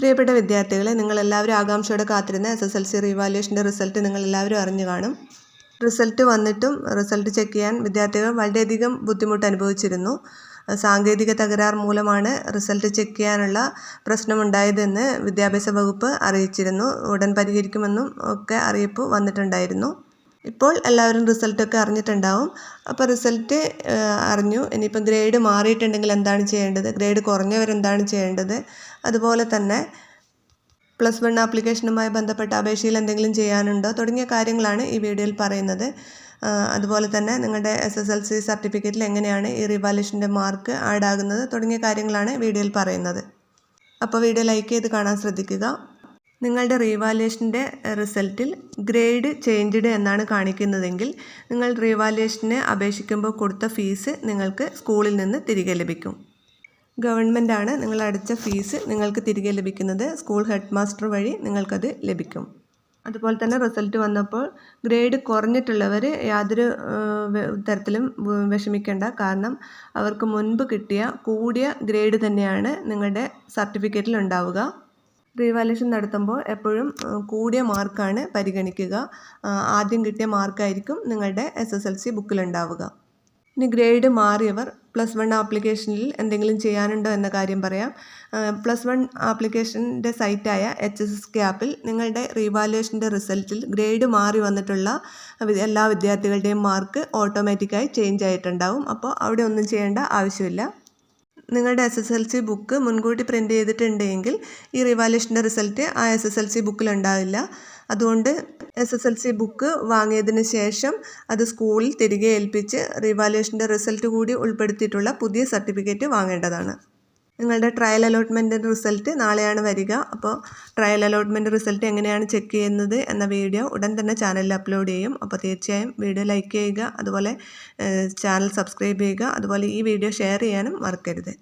പ്രിയപ്പെട്ട വിദ്യാർത്ഥികളെ നിങ്ങളെല്ലാവരും ആകാംക്ഷയോടെ കാത്തിരുന്ന എസ് എസ് എൽ സി റീവാലുവേഷന്റെ റിസൾട്ട് നിങ്ങളെല്ലാവരും അറിഞ്ഞു കാണും. റിസൾട്ട് വന്നിട്ടും റിസൾട്ട് ചെക്ക് ചെയ്യാൻ വിദ്യാർത്ഥികൾ വളരെയധികം ബുദ്ധിമുട്ട് അനുഭവിച്ചിരുന്നു. സാങ്കേതിക തകരാർ മൂലമാണ് റിസൾട്ട് ചെക്ക് ചെയ്യാനുള്ള പ്രശ്നമുണ്ടായതെന്ന് വിദ്യാഭ്യാസ വകുപ്പ് അറിയിച്ചിരുന്നു. ഉടൻ പരിഹരിക്കുമെന്നും ഒക്കെ അറിയിപ്പ് വന്നിട്ടുണ്ടായിരുന്നു. ഇപ്പോൾ എല്ലാവരും റിസൾട്ടൊക്കെ അറിഞ്ഞിട്ടുണ്ടാവും. അപ്പോൾ റിസൾട്ട് അറിഞ്ഞു. ഇനിയിപ്പം ഗ്രേഡ് മാറിയിട്ടുണ്ടെങ്കിൽ എന്താണ് ചെയ്യേണ്ടത്? ഗ്രേഡ് കുറഞ്ഞവരെന്താണ് ചെയ്യേണ്ടത്? അതുപോലെ തന്നെ പ്ലസ് വൺ ആപ്ലിക്കേഷനുമായി ബന്ധപ്പെട്ട അപേക്ഷയിൽ എന്തെങ്കിലും ചെയ്യാനുണ്ടോ? തുടങ്ങിയ കാര്യങ്ങളാണ് ഈ വീഡിയോയിൽ പറയുന്നത്. അതുപോലെ തന്നെ നിങ്ങളുടെ എസ് എസ് എൽ സി സർട്ടിഫിക്കറ്റിൽ എങ്ങനെയാണ് ഈ റിവാലേഷന്റെ മാർക്ക് ആഡ് തുടങ്ങിയ കാര്യങ്ങളാണ് വീഡിയോയിൽ പറയുന്നത്. അപ്പോൾ വീഡിയോ ലൈക്ക് ചെയ്ത് കാണാൻ ശ്രദ്ധിക്കുക. നിങ്ങളുടെ റീവാലുവേഷന്റെ റിസൾട്ടിൽ ഗ്രേഡ് ചേഞ്ച്ഡ് എന്നാണ് കാണിക്കുന്നതെങ്കിൽ നിങ്ങൾ റീവാലുവേഷന് അപേക്ഷിക്കുമ്പോൾ കൊടുത്ത ഫീസ് നിങ്ങൾക്ക് സ്കൂളിൽ നിന്ന് തിരികെ ലഭിക്കും. ഗവൺമെന്റാണ് നിങ്ങൾ അടച്ച ഫീസ് നിങ്ങൾക്ക് തിരികെ ലഭിക്കുന്നത്. സ്കൂൾ ഹെഡ് മാസ്റ്റർ വഴി നിങ്ങൾക്കത് ലഭിക്കും. അതുപോലെ തന്നെ റിസൾട്ട് വന്നപ്പോൾ ഗ്രേഡ് കുറഞ്ഞിട്ടുള്ളവർ യാതൊരു തരത്തിലും വിഷമിക്കേണ്ട. കാരണം അവർക്ക് മുൻപ് കിട്ടിയ കൂടിയ ഗ്രേഡ് തന്നെയാണ് നിങ്ങളുടെ സർട്ടിഫിക്കറ്റിൽ ഉണ്ടാവുക. റീവാലുവേഷൻ നടത്തുമ്പോൾ എപ്പോഴും കൂടിയ മാർക്കാണ് പരിഗണിക്കുക. ആദ്യം കിട്ടിയ മാർക്കായിരിക്കും നിങ്ങളുടെ എസ് എസ് എൽ സി ബുക്കിലുണ്ടാവുക. ഇനി ഗ്രേഡ് മാറിയവർ പ്ലസ് വൺ ആപ്ലിക്കേഷനിൽ എന്തെങ്കിലും ചെയ്യാനുണ്ടോ എന്ന കാര്യം പറയാം. പ്ലസ് വൺ ആപ്ലിക്കേഷന്റെ സൈറ്റായ എച്ച് എസ് എസ് ക്യാപ്പിൽ നിങ്ങളുടെ റീവാലുവേഷന്റെ റിസൾട്ടിൽ ഗ്രേഡ് മാറി വന്നിട്ടുള്ള എല്ലാ വിദ്യാർത്ഥികളുടെയും മാർക്ക് ഓട്ടോമാറ്റിക്കായി ചേഞ്ച് ആയിട്ടുണ്ടാവും അപ്പോൾ അവിടെ ഒന്നും ചെയ്യേണ്ട ആവശ്യമില്ല. നിങ്ങളുടെ S S L C book മുൻകൂട്ടി പ്രിന്റ് ചെയ്തിട്ടുണ്ടെങ്കിൽ ഈ റിവാലുവേഷന്റെ റിസൾട്ട് ആ എസ് എസ് എൽ സി ബുക്കിലുണ്ടാവില്ല അതുകൊണ്ട് S S L C book വാങ്ങിയതിന് ശേഷം അത് സ്കൂളിൽ തിരികെ ഏൽപ്പിച്ച് റിവാലുവേഷന്റെ റിസൾട്ട് കൂടി ഉൾപ്പെടുത്തിയിട്ടുള്ള പുതിയ സർട്ടിഫിക്കറ്റ് വാങ്ങേണ്ടതാണ്. നിങ്ങളുടെ ട്രയൽ അലോട്ട്മെന്റിന്റെ റിസൾട്ട് നാളെയാണ് വരിക. അപ്പോൾ ട്രയൽ അലോട്ട്മെന്റ് റിസൾട്ട് എങ്ങനെയാണ് ചെക്ക് ചെയ്യുന്നത് എന്ന വീഡിയോ ഉടൻ തന്നെ ചാനലിൽ അപ്ലോഡ് ചെയ്യും. അപ്പോൾ തീർച്ചയായും വീഡിയോ ലൈക്ക് ചെയ്യുക. അതുപോലെ ചാനൽ സബ്സ്ക്രൈബ് ചെയ്യുക. അതുപോലെ ഈ വീഡിയോ ഷെയർ ചെയ്യാനും മറക്കരുത്.